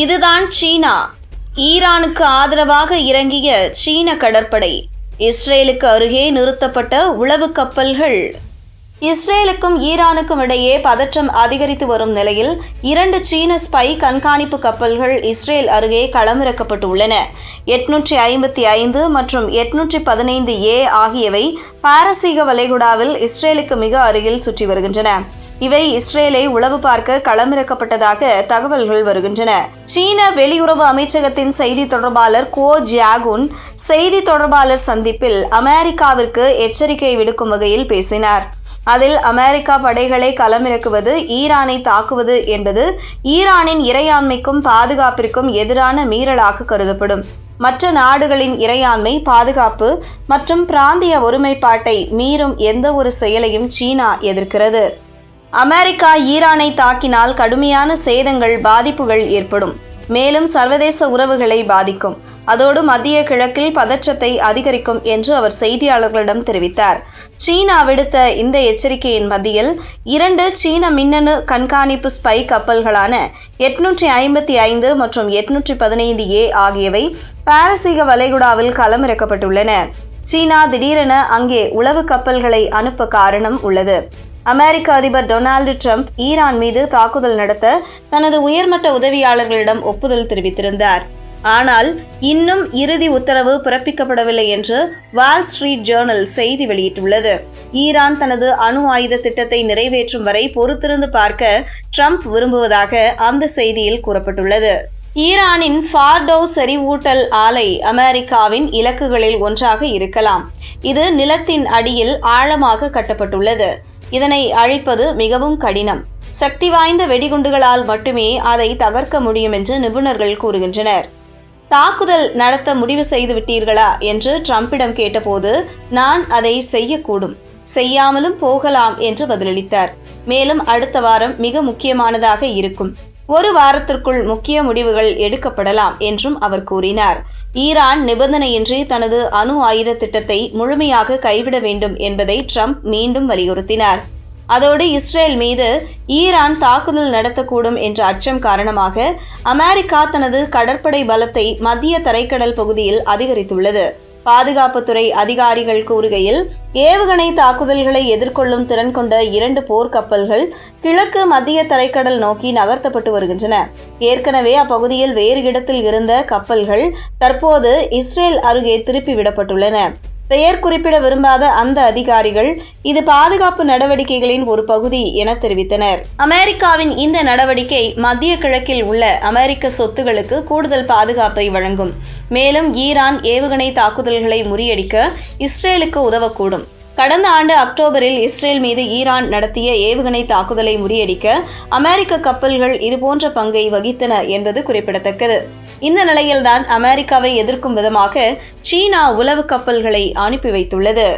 இதுதான் சீனா. ஈரானுக்கு ஆதரவாக இறங்கிய சீன கடற்படை இஸ்ரேலுக்கு அருகே நிறுத்தப்பட்ட உளவு கப்பல்கள். இஸ்ரேலுக்கும் ஈரானுக்கும் இடையே பதற்றம் அதிகரித்து வரும் நிலையில் இரண்டு சீன ஸ்பை கண்காணிப்பு கப்பல்கள் இஸ்ரேல் அருகே களமிறக்கப்பட்டுள்ளன. எட்நூற்றி ஐம்பத்தி ஐந்து மற்றும் எட்நூற்றி பதினைந்து ஏ ஆகியவை பாரசீக வளைகுடாவில் இஸ்ரேலுக்கு மிக அருகில் சுற்றி வருகின்றன. இவை இஸ்ரேலை உளவு பார்க்க களமிறக்கப்பட்டதாக தகவல்கள் வருகின்றன. சீன வெளியுறவு அமைச்சகத்தின் செய்தி தொடர்பாளர் கோ ஜியாகுன் செய்தி தொடர்பாளர் சந்திப்பில் அமெரிக்காவிற்கு எச்சரிக்கை விடுக்கும் வகையில் பேசினார். அதில் அமெரிக்கா படைகளை களமிறக்குவது ஈரானை தாக்குவது என்பது ஈரானின் இறையாண்மைக்கும் பாதுகாப்பிற்கும் எதிரான மீறலாக கருதப்படும். மற்ற நாடுகளின் இறையாண்மை பாதுகாப்பு மற்றும் பிராந்திய ஒருமைப்பாட்டை மீறும் எந்த ஒரு செயலையும் சீனா எதிர்க்கிறது. அமெரிக்கா ஈரானை தாக்கினால் கடுமையான சேதங்கள் பாதிப்புகள் ஏற்படும். மேலும் சர்வதேச உறவுகளை பாதிக்கும். அதோடு மத்திய கிழக்கில் பதற்றத்தை அதிகரிக்கும் என்று அவர் செய்தியாளர்களிடம் தெரிவித்தார். சீனா விடுத்த இந்த எச்சரிக்கையின் மத்தியில் இரண்டு சீன மின்னணு கண்காணிப்பு ஸ்பை கப்பல்களான எட்நூற்றி ஐம்பத்தி ஐந்து மற்றும் எட்நூற்றி பதினைந்து ஏ ஆகியவை பாரசீக வளைகுடாவில் களமிறக்கப்பட்டுள்ளன. சீனா திடீரென அங்கே உளவு கப்பல்களை அனுப்ப காரணம் உள்ளது. அமெரிக்க அதிபர் டொனால்டு ட்ரம்ப் ஈரான் மீது தாக்குதல் நடத்த தனது உயர்மட்ட உதவியாளர்களிடம் ஒப்புதல் தெரிவித்திருந்தார். ஆனால் இன்னும் இறுதி உத்தரவு பிறப்பிக்கப்படவில்லை என்று வால் ஸ்ட்ரீட் ஜேர்னல் செய்தி வெளியிட்டுள்ளது. ஈரான் தனது அணு ஆயுத திட்டத்தை நிறைவேற்றும் வரை பொறுத்திருந்து பார்க்க ட்ரம்ப் விரும்புவதாக அந்த செய்தியில் கூறப்பட்டுள்ளது. ஈரானின் ஃபார்டோ செறிவூட்டல் ஆலை அமெரிக்காவின் இலக்குகளில் ஒன்றாக இருக்கலாம். இது நிலத்தின் அடியில் ஆழமாக கட்டப்பட்டுள்ளது. இதனை அழிப்பது மிகவும் கடினம். சக்தி வாய்ந்த வெடிகுண்டுகளால் மட்டுமே அதை தகர்க்க முடியும் என்று நிபுணர்கள் கூறுகின்றனர். தாக்குதல் நடத்த முடிவு செய்து விட்டீர்களா என்று ட்ரம்பிடம் கேட்டபோது நான் அதை செய்யக்கூடும். செய்யாமலும் போகலாம் என்று பதிலளித்தார். மேலும் அடுத்த வாரம் மிக முக்கியமானதாக இருக்கும். ஒரு வாரத்திற்குள் முக்கிய முடிவுகள் எடுக்கப்படலாம் என்றும் அவர் கூறினார். ஈரான் நிபந்தனையின்றி தனது அணு ஆயுத திட்டத்தை முழுமையாக கைவிட வேண்டும் என்பதை ட்ரம்ப் மீண்டும் வலியுறுத்தினார். அதோடு இஸ்ரேல் மீது ஈரான் தாக்குதல் நடத்தக்கூடும் என்ற அச்சம் காரணமாக அமெரிக்கா தனது கடற்படை பலத்தை மத்திய தரைக்கடல் பகுதியில் அதிகரித்துள்ளது. பாதுகாப்புத்துறை அதிகாரிகள் கூறுகையில் ஏவுகணை தாக்குதல்களை எதிர்கொள்ளும் திறன் கொண்ட இரண்டு போர்க்கப்பல்கள் கிழக்கு மத்திய தரைக்கடல் நோக்கி நகர்த்தப்பட்டு வருகின்றன. ஏற்கனவே அப்பகுதியில் வேறு இடத்தில் இருந்த கப்பல்கள் தற்போது இஸ்ரேல் அருகே திருப்பி விடப்பட்டுள்ளன. பெயர் குறிப்பிட விரும்பாத அந்த அதிகாரிகள் இது பாதுகாப்பு நடவடிக்கைகளின் ஒரு பகுதி என தெரிவித்தனர். அமெரிக்காவின் இந்த நடவடிக்கை மத்திய கிழக்கில் உள்ள அமெரிக்க சொத்துகளுக்கு கூடுதல் பாதுகாப்பை வழங்கும். மேலும் ஈரான் ஏவுகணை தாக்குதல்களை முறியடிக்க இஸ்ரேலுக்கு உதவக்கூடும். கடந்த ஆண்டு அக்டோபரில் இஸ்ரேல் மீது ஈரான் நடத்திய ஏவுகணை தாக்குதலை முறியடிக்க அமெரிக்க கப்பல்கள் இதுபோன்ற பங்கை வகித்தன என்பது குறிப்பிடத்தக்கது. இந்த நிலையில்தான் அமெரிக்காவை எதிர்க்கும் விதமாக சீனா உளவு கப்பல்களை அனுப்பி வைத்துள்ளது.